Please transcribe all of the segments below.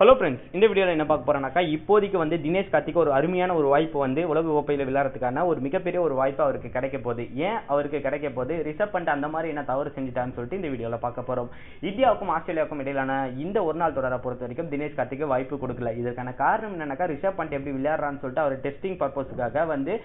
Hello friends இந்த வீடியோவில் என்ன பார்க்க போறோம்னாக்கா இப்போதைக்கு வந்து தினேஷ் கார்த்திக் ஒரு அருமையான ஒரு வாய்ப்பு வந்து உலக கோப்பையில் விளையாடுறதுக்கான ஒரு மிகப்பெரிய ஒரு வாய்ப்பு அவருக்கு கிடைக்க போகுது. ஏன் அவருக்கு கிடைக்க போகுது? ரிஷப் பண்ட் அந்த மாதிரி என்ன தவறு செஞ்சுட்டான்னு சொல்லிட்டு இந்த வீடியோவில் பார்க்க போகிறோம் இந்தியாவுக்கும் ஆஸ்திரேலியாவுக்கும் இடையிலான இந்த ஒரு நாள் தொடரை பொறுத்த வரைக்கும் தினேஷ் கார்த்திக்கு வாய்ப்பு கொடுக்கல. இதற்கான காரணம் என்னன்னாக்கா ரிஷப் பண்ட் எப்படி விளையாடுறான்னு சொல்லிட்டு அவர் டெஸ்டிங் பர்பஸுக்காக வந்து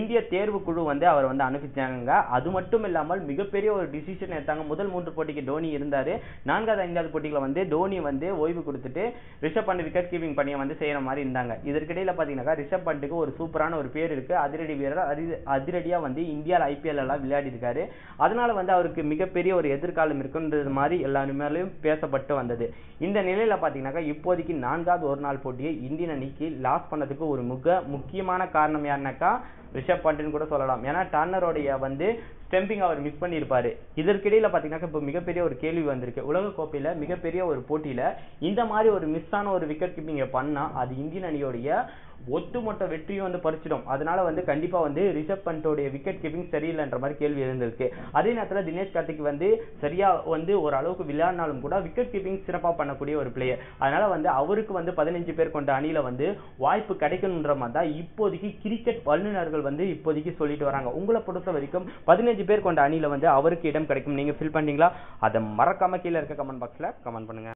இந்திய தேர்வு குழு வந்து அவர் வந்து அனுப்பிச்சாங்க. அது மட்டும் இல்லாமல் மிகப்பெரிய ஒரு டிசிஷன் எடுத்தாங்க. முதல் மூன்று போட்டிக்கு டோனி இருந்தார். நான்காவது ஐந்தாவது போட்டிகளை வந்து டோனி வந்து ஓய்வு கொடுத்துட்டு ரிஷப் பண்ட் விக்கெட் கீப்பிங் பணியை வந்து செய்கிற மாதிரி இருந்தாங்க. இதற்கிடையில் பாத்தீங்கன்னாக்கா ரிஷப் பண்ட்டுக்கு ஒரு சூப்பரான ஒரு பேர் இருக்குது அதிரடி வீரர் அதி- அதிரடியாக வந்து இந்தியாவில் ஐபிஎல்லாம் எல்லாம் விளையாடி இருக்காரு அதனால வந்து அவருக்கு மிகப்பெரிய ஒரு எதிர்காலம் இருக்குன்றது மாதிரி எல்லாருமேலையும் பேசப்பட்டு வந்தது. இந்த நிலையில் பாத்தீங்கன்னாக்கா இப்போதைக்கு நான்காவது ஒரு நாள் போட்டியை இந்தியன் அணிக்கு லாஸ் பண்ணதுக்கு ஒரு மிக முக்கியமான காரணம் யாருனாக்கா ரிஷப் பண்ட்னு கூட சொல்லலாம். ஏன்னா டர்னருடைய வந்து ஸ்டெம்பிங் அவர் மிஸ் பண்ணியிருப்பாரு. இதற்கிடையில பார்த்தீங்கன்னா இப்போ மிகப்பெரிய ஒரு கேள்வி வந்திருக்கு. உலக கோப்பையில மிகப்பெரிய ஒரு போட்டியில இந்த மாதிரி ஒரு மிஸ் ஆன ஒரு விக்கெட் கீப்பிங்க பண்ணா அது இந்தியன் அணியோடைய ஒட்டுமொத்த வெற்றியும் வந்து பறிச்சிடும். அதனால வந்து கண்டிப்பா வந்து ரிஷப் பண்டோடைய விக்கெட் கீப்பிங் சரியில்லைன்ற மாதிரி கேள்வி இருந்திருக்கு அதே நேரத்தில் தினேஷ் கார்த்திக் வந்து சரியா வந்து ஒரு அளவுக்கு விளையாடினாலும் கூட விக்கெட் கீப்பிங் சிறப்பாக பண்ணக்கூடிய ஒரு பிளேயர் அதனால வந்து அவருக்கு வந்து பதினஞ்சு பேர் கொண்ட அணியில வந்து வாய்ப்பு கிடைக்கணுன்ற மாதிரி தான் இப்போதைக்கு கிரிக்கெட் வல்லுநர்கள் வந்து இப்போதைக்கு சொல்லிட்டு வராங்க. உங்களை பொறுத்த வரைக்கும் பதினஞ்சு பேர் கொண்ட அணியில வந்து அவருக்கு இடம் கிடைக்கும். நீங்க ஃபில் பண்ணீங்களா? அதை மறக்காம கீழே இருக்க கமெண்ட் பாக்ஸ்ல கமெண்ட் பண்ணுங்க.